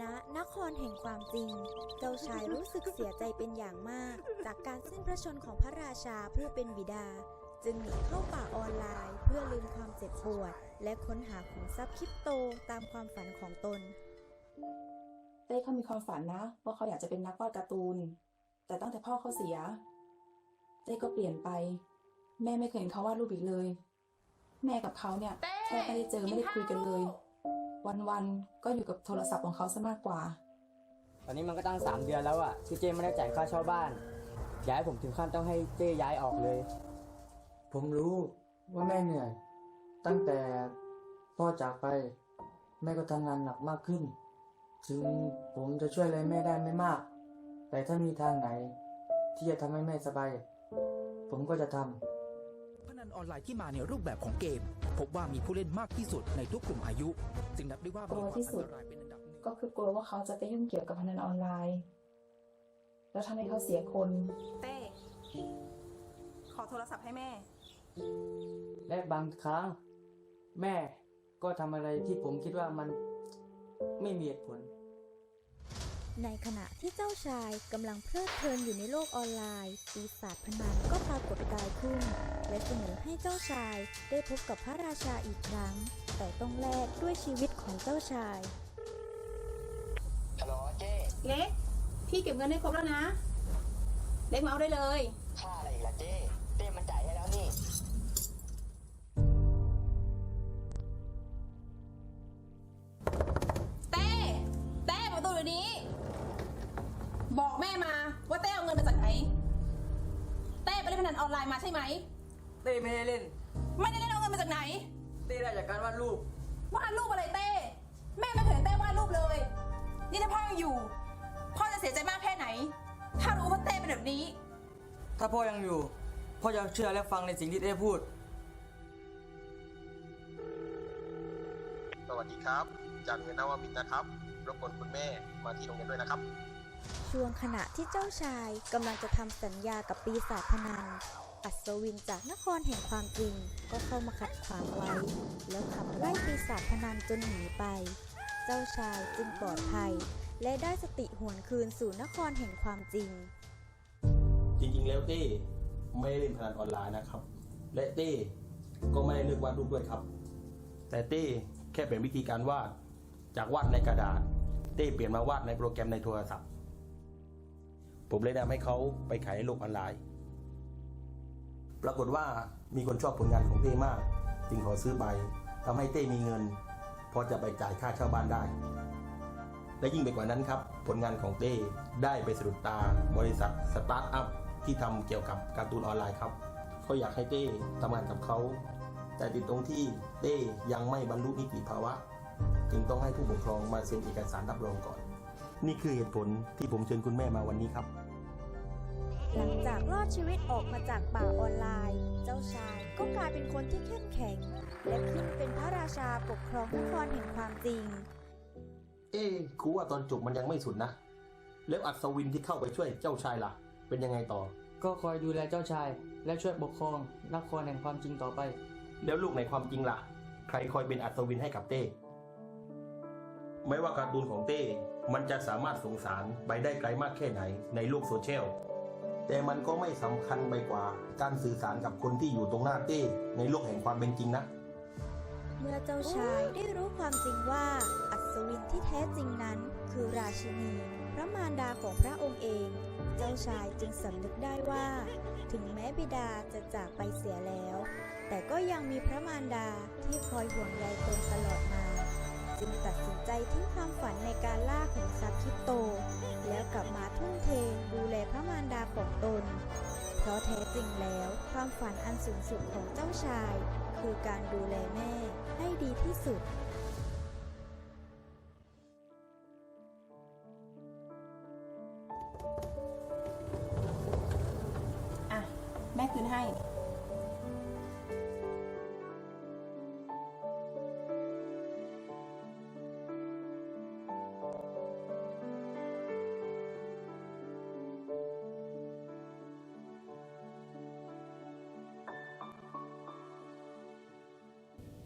ณนครแห่งความจริง เจ้าชายรู้สึกเสียใจเป็นอย่างมาก จากการสิ้นพระชนของพระราชาผู้เป็นบิดา จึงหนีเข้าป่าออนไลน์ เพื่อลืมความเจ็บปวด และค้นหาขุมทรัพย์คริปโตตามความฝันของตน เต้เขามีความฝันนะ ว่าเขาอยากจะเป็นนักวาดการ์ตูน แต่ตั้งแต่พ่อเขาเสีย เต้ก็เปลี่ยนไป แม่ไม่เคยเห็นเขาวาดรูปอีกเลย แม่กับเขาเนี่ยแทบไม่ได้เจอไม่ได้คุยกันเลย วันๆก็อยู่กับโทรศัพท์ของเขาซะมากกว่า ตอนนี้มันก็ตั้งสามเดือนแล้วอะที่เจ้ไม่ได้จ่ายค่าเช่าบ้านย้ายผมถึงขั้นต้องให้เจ้ย้ายออกเลย ผมรู้ว่าแม่เหนื่อย ตั้งแต่พ่อจากไป แม่ก็ทำงานหนักมากขึ้น ถึงผมจะช่วยอะไรแม่ได้ไม่มาก แต่ถ้ามีทางไหน ที่จะทำให้แม่สบาย ผมก็จะทำพ นันออนไลน์ที่มาในรูปแบบของเกม พบว่ามีผู้เล่นมากที่สุดในทุกกลุ่มอายุ จึงนับได้ว่ามีกลัวความที่สุอัดนตรายเป็นอันดับหนึ่งก็คือกลัวว่าเขาจะไปยุ่งเกี่ยวกับพนันออนไลน์ แล้วทำให้เขาเสียคน เต้ ขอโทรศัพท์ให้แม่ และบางครั้งแม่ก็ทำอะไรที่ผมคิดว่ามันไม่มีเหตุผล ในขณะที่เจ้าชายกำลังเพลิดเพลินอยู่ในโลกออนไลน์ ปีศาจพนันก็ปรากฏกายขึ้น และเสนอให้เจ้าชายได้พบกับพระราชาอีกครั้ง แต่ต้องแลกด้วยชีวิตของเจ้าชาย ฮัลโหลเจ้เล็ก พี่เก็บเงินให้ครบแล้วนะ เล็กมาเอาได้เลย ค่าอะไรอีกล่ะเจ้เจ้มันจ่ายให้แล้วนี่ ว่าเต้เอาเงินมาจากไหน เต้ไปเล่นพนันออนไลน์มาใช่ไหม เต้ไม่ได้เล่น ไม่ได้เล่นเอาเงินมาจากไหน เต้ได้จากการวาดรูป วาดรูปอะไรเต้ แม่ไม่เคยเห็นเต้วาดรูปเลย นี่ถ้าพ่อยังอยู่ พ่อจะเสียใจมากแค่ไหน ถ้ารู้ว่าเต้เป็นแบบนี้ ถ้าพ่อยังอยู่ พ่อจะเชื่อและฟังในสิ่งที่เต้พูด สวัสดีครับ จากเงินนวมินทร์นะครับรบกวนคุณแม่มาที่โรงเรียนด้วยนะครับ ช่วงขณะที่เจ้าชายกำลังจะทำสัญญากับปีศาจพนัน อัศวินจากนครแห่งความจริงก็เข้ามาขัดขวางไว้ แล้วขับไล่ปีศาจพนันจนหนีไป เจ้าชายจึงปลอดภัย และได้สติหวนคืนสู่นครแห่งความจริง จริงๆ แล้วเต้ไม่ได้เล่นพนันออนไลน์นะครับ และเต้ก็ไม่ได้เลือกวาดรูปด้วยครับ แต่เต้แค่เปลี่ยนวิธีการวาดจากวาดในกระดาษ เต้เปลี่ยนมาวาดในโปรแกรมในโทรศัพท์ ผมเลยแนะนำให้เขาไปขายในโลกออนไลน์ ปรากฏว่ามีคนชอบผลงานของเต้มาก จึงขอซื้อไปทำให้เต้มีเงิน พอจะไปจ่ายค่าเช่าบ้านได้ และยิ่งไปกว่านั้นครับ ผลงานของเต้ได้ไปสะดุดตาบริษัทสตาร์ทอัพที่ทำเกี่ยวกับการ์ตูนออนไลน์ครับเขาอยากให้เต้ทำงานกับเขา แต่ติดตรงที่เต้ยังไม่บรรลุนิติภาวะ จึงต้องให้ผู้ปกครองมาเซ็นเอกสารรับรองก่อน นี่คือเหตุผลที่ผมเชิญคุณแม่มาวันนี้ครับ หลังจากรอดชีวิตออกมาจากป่าออนไลน์ เจ้าชายก็กลายเป็นคนที่เข้มแข็ง และขึ้นเป็นพระราชาปกครองนครแห่งความจริง เอ๊ะครูว่าตอนจบมันยังไม่สุดนะ แล้วอัศวินที่เข้าไปช่วยเจ้าชายล่ะ เป็นยังไงต่อ ก็คอยดูแลเจ้าชาย และช่วยปกครองนครแห่งความจริงต่อไป แล้วลูกในความจริงล่ะ ใครคอยเป็นอัศวินให้กับเต้ ไม่ว่าการ์ตูนของเต้ มันจะสามารถส่งสารไปได้ไกลมากแค่ไหนในโลกโซเชียล แต่มันก็ไม่สำคัญไปกว่า การสื่อสารกับคนที่อยู่ตรงหน้าเต้ในโลกแห่งความเป็นจริงนะ เมื่อเจ้าชายได้รู้ความจริงว่าอัศวินที่แท้จริงนั้น คือราชินี พระมารดาของพระองค์เอง เจ้าชายจึงสำนึกได้ว่า ถึงแม้บิดาจะจากไปเสียแล้ว แต่ก็ยังมีพระมารดาที่คอยห่วงใยตนตลอดมา จึงตัดสินใจทิ้งความฝันในการล่าขุมทรัพย์คริปโต แล้วกลับมาทุ่มเทดูแลพระมารดาของตน เพราะแท้จริงแล้ว ความฝันอันสูงสุดของเจ้าชาย คือการดูแลแม่ให้ดีที่สุดอะ แม่คืนให้